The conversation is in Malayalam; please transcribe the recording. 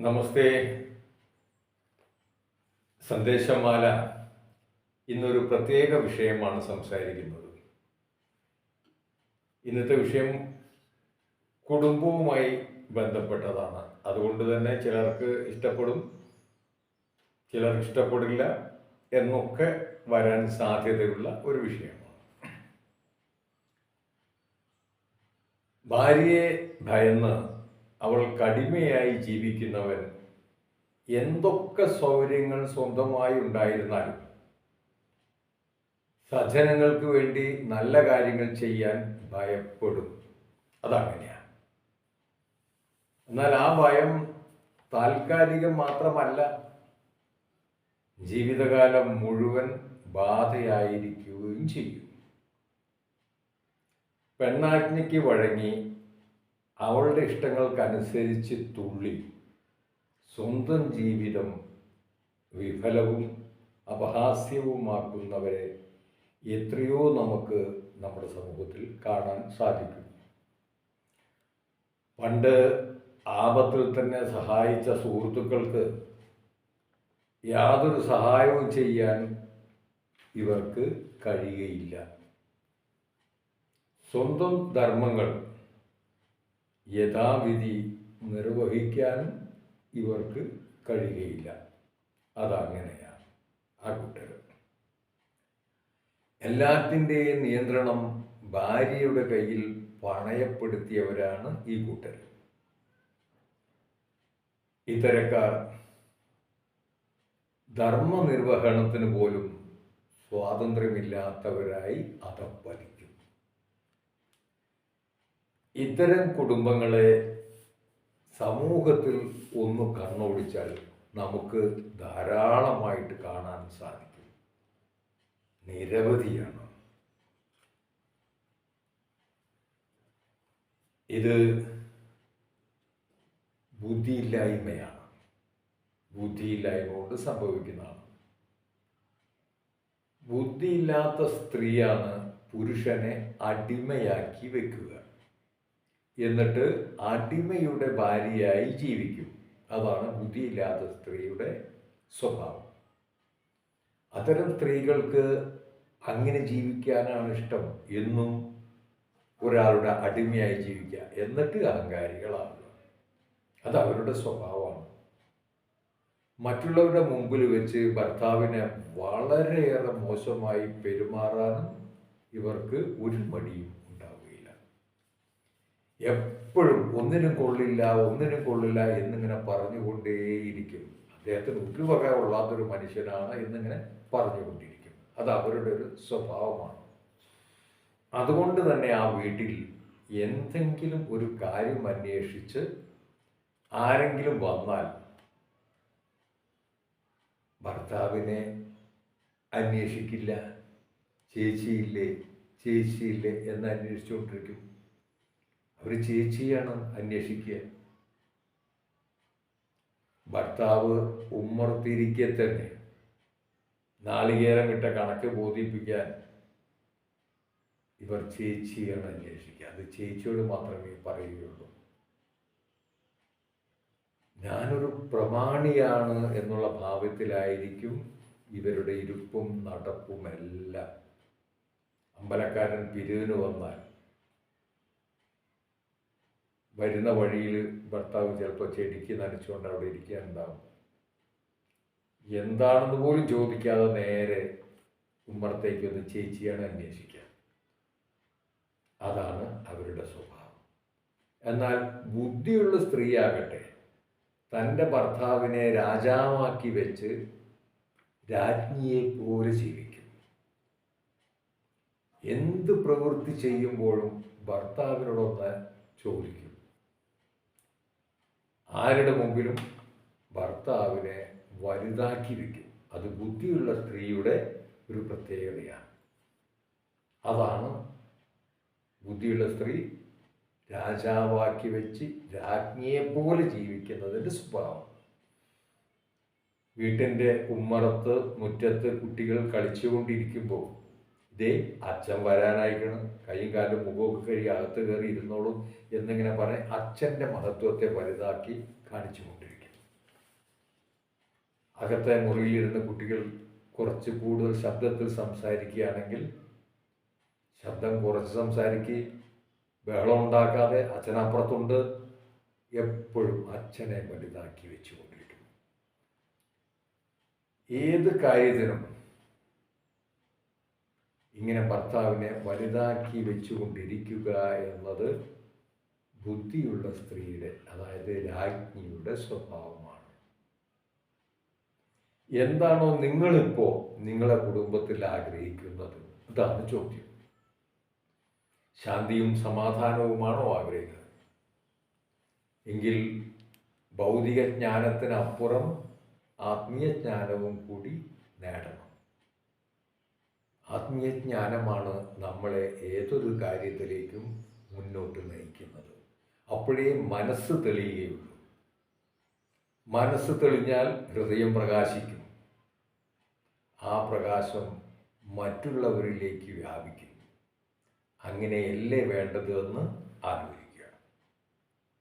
നമസ്തേ. സന്ദേശമാല ഇന്നൊരു പ്രത്യേക വിഷയമാണ് സംസാരിക്കുന്നത്. ഇന്നത്തെ വിഷയം കുടുംബവുമായി ബന്ധപ്പെട്ടതാണ്. അതുകൊണ്ട് തന്നെ ചിലർക്ക് ഇഷ്ടപ്പെടും ചിലർ ഇഷ്ടപ്പെടില്ല എന്നൊക്കെ വരാൻ സാധ്യതയുള്ള ഒരു വിഷയമാണ്. ഭാര്യയെ ഭയന്ന് അവൾ കടിമയായി ജീവിക്കുന്നവൻ. എന്തൊക്കെ സൗകര്യങ്ങൾ സ്വന്തമായി ഉണ്ടായിരുന്നാലും സജ്ജനങ്ങൾക്ക് വേണ്ടി നല്ല കാര്യങ്ങൾ ചെയ്യാൻ ഭയപ്പെടും. അതങ്ങനെയാണ്. എന്നാൽ ആ ഭയം താൽക്കാലികം മാത്രമല്ല ജീവിതകാലം മുഴുവൻ ബാധയായിരിക്കുകയും ചെയ്യും. പെണ്ണാജ്ഞയ്ക്ക് വഴങ്ങി അവളുടെ ഇഷ്ടങ്ങൾക്കനുസരിച്ച് തുള്ളി. സ്വന്തം ജീവിതം വിഫലവും അപഹാസ്യവുമാക്കുന്നവരെ എത്രയോ നമുക്ക് നമ്മുടെ സമൂഹത്തിൽ കാണാൻ സാധിക്കും. പണ്ട് ആപത്തിൽ തന്നെ സഹായിച്ച സുഹൃത്തുക്കൾക്ക് യാതൊരു സഹായവും ചെയ്യാൻ ഇവർക്ക് കഴിയുകയില്ല. സ്വന്തം ധർമ്മങ്ങൾ യഥാവിധി നിർവഹിക്കാനും ഇവർക്ക് കഴിയുകയില്ല. അതങ്ങനെയാണ് ആ കുട്ടികൾ. എല്ലാത്തിന്റെയും നിയന്ത്രണം ഭാര്യയുടെ കയ്യിൽ പണയപ്പെടുത്തിയവരാണ് ഈ കൂട്ടർ. ഇത്തരക്കാർ ധർമ്മനിർവഹണത്തിന് പോലും സ്വാതന്ത്ര്യമില്ലാത്തവരായി അതപ്പതിക്കും ഇത്തരം കുടുംബങ്ങളെ സമൂഹത്തിൽ ഒന്ന് കണ്ണോടിച്ചാൽ നമുക്ക് ധാരാളമായിട്ട് കാണാൻ സാധിക്കും. നിരവധിയാണ്. ഇത് ബുദ്ധിയില്ലായ്മയാണ്. ബുദ്ധിയില്ലായ്മ കൊണ്ട് സംഭവിക്കുന്നതാണ്. ബുദ്ധിയില്ലാത്ത സ്ത്രീയാണ് പുരുഷനെ അടിമയാക്കി വെക്കുക. എന്നിട്ട് അടിമയുടെ ഭാര്യയായി ജീവിക്കും. അതാണ് ബുദ്ധിയില്ലാത്ത സ്ത്രീയുടെ സ്വഭാവം. അത്തരം സ്ത്രീകൾക്ക് അങ്ങനെ ജീവിക്കാനാണ് ഇഷ്ടം എന്നും ഒരാളുടെ അടിമയായി ജീവിക്കുക. എന്നിട്ട് അഹങ്കാരികളാവുക. അത് അവരുടെ സ്വഭാവമാണ്. മറ്റുള്ളവരുടെ മുമ്പിൽ വെച്ച് ഭർത്താവിനെ വളരെയേറെ മോശമായി പെരുമാറാനും ഇവർക്ക് ഒരു മടിയും എപ്പോഴും ഒന്നിനും കൊള്ളില്ല ഒന്നിനും കൊള്ളില്ല എന്നിങ്ങനെ പറഞ്ഞുകൊണ്ടേയിരിക്കും. അദ്ദേഹത്തിന് ഒരു വക കൊള്ളാത്തൊരു മനുഷ്യനാണ് എന്നിങ്ങനെ പറഞ്ഞുകൊണ്ടിരിക്കും. അത് അവരുടെ ഒരു സ്വഭാവമാണ്. അതുകൊണ്ട് തന്നെ ആ വീട്ടിൽ എന്തെങ്കിലും ഒരു കാര്യം അന്വേഷിച്ച് ആരെങ്കിലും വന്നാൽ ഭർത്താവിനെ അന്വേഷിക്കില്ല ചേച്ചിയില്ലേ ചേച്ചിയില്ലേ എന്ന് അന്വേഷിച്ചുകൊണ്ടിരിക്കും. അവർ ചേച്ചിയാണ് അന്വേഷിക്കുക. ഭർത്താവ് ഉമ്മർത്തിരിക്കെ തന്നെ നാളികേരം ഇട്ട കണക്ക് ബോധിപ്പിക്കാൻ ഇവർ ചേച്ചിയാണ് അന്വേഷിക്കുക. അത് ചേച്ചിയോട് മാത്രമേ പറയുകയുള്ളൂ. ഞാനൊരു പ്രമാണിയാണ് എന്നുള്ള ഭാവത്തിലായിരിക്കും ഇവരുടെ ഇരുപ്പും നടപ്പുമെല്ലാം. അമ്പലക്കാരൻ പിരിവിന് വന്നാൽ വരുന്ന വഴിയിൽ ഭർത്താവ് ചിലപ്പോൾ ചെടിക്ക് നനച്ചുകൊണ്ട് അവിടെ ഇരിക്കാനുണ്ടാവും. എന്താണെന്ന് പോലും ചോദിക്കാതെ നേരെ ഉമ്മറത്തേക്ക് ഒന്ന് ചേച്ചിയാണ് അന്വേഷിക്കുക. അതാണ് അവരുടെ സ്വഭാവം. എന്നാൽ ബുദ്ധിയുള്ള സ്ത്രീയാകട്ടെ തന്റെ ഭർത്താവിനെ രാജാവാക്കി വെച്ച് രാജ്ഞിയെ പോലെ ജീവിക്കും. എന്ത് പ്രവൃത്തി ചെയ്യുമ്പോഴും ഭർത്താവിനോടൊന്ന് ചോദിക്കും. ആരുടെ മുമ്പിലും ഭർത്താവിനെ വലുതാക്കി വയ്ക്കും അത് ബുദ്ധിയുള്ള സ്ത്രീയുടെ ഒരു പ്രത്യേകതയാണ്. അതാണ് ബുദ്ധിയുള്ള സ്ത്രീ രാജാവാക്കി വെച്ച് രാജ്ഞിയെ പോലെ ജീവിക്കുന്നതിന്റെ സ്വഭാവം. വീട്ടിന്റെ ഉമ്മറത്ത് മുറ്റത്ത് കുട്ടികൾ കളിച്ചുകൊണ്ടിരിക്കുമ്പോൾ ദേ അച്ഛൻ വരാനായിക്കണം. കൈയും കാലും മുഖമൊക്കെ കഴുകി അകത്ത് കയറി ഇരുന്നോളും എന്നിങ്ങനെ പറഞ്ഞ് അച്ഛന്റെ മഹത്വത്തെ വലുതാക്കി കാണിച്ചു കൊണ്ടിരിക്കും അകത്തെ മുറിയിലിരുന്ന് കുട്ടികൾ കുറച്ച് കൂടുതൽ ശബ്ദത്തിൽ സംസാരിക്കുകയാണെങ്കിൽ ശബ്ദം കുറച്ച് സംസാരിക്കുക ബഹളം ഉണ്ടാക്കാതെ അച്ഛനപ്പുറത്തുണ്ട്. എപ്പോഴും അച്ഛനെ വലുതാക്കി വെച്ചുകൊണ്ടിരിക്കും ഏത് കാര്യത്തിനും ഇങ്ങനെ ഭർത്താവിനെ വലുതാക്കി വെച്ചുകൊണ്ടിരിക്കുക എന്നത് ബുദ്ധിയുള്ള സ്ത്രീയുടെ അതായത് രാജ്ഞിയുടെ സ്വഭാവമാണ്. എന്താണോ നിങ്ങളിപ്പോൾ നിങ്ങളെ കുടുംബത്തിൽ ആഗ്രഹിക്കുന്നത്? അതാണ് ചോദ്യം. ശാന്തിയും സമാധാനവുമാണോ ആഗ്രഹിക്കുന്നത്? എങ്കിൽ ഭൗതിക ജ്ഞാനത്തിനപ്പുറം ആത്മീയ ജ്ഞാനവും കൂടി നേടണം. ആത്മീയ ജ്ഞാനമാണ് നമ്മളെ ഏതൊരു കാര്യത്തിലേക്കും മുന്നോട്ട് നയിക്കുന്നത്. അപ്പോഴേ മനസ്സ് തെളിയുകയുള്ളൂ. മനസ്സ് തെളിഞ്ഞാൽ ഹൃദയം പ്രകാശിക്കും. ആ പ്രകാശം മറ്റുള്ളവരിലേക്ക് വ്യാപിക്കും. അങ്ങനെയല്ലേ വേണ്ടത് എന്ന് ആലോചിക്കും.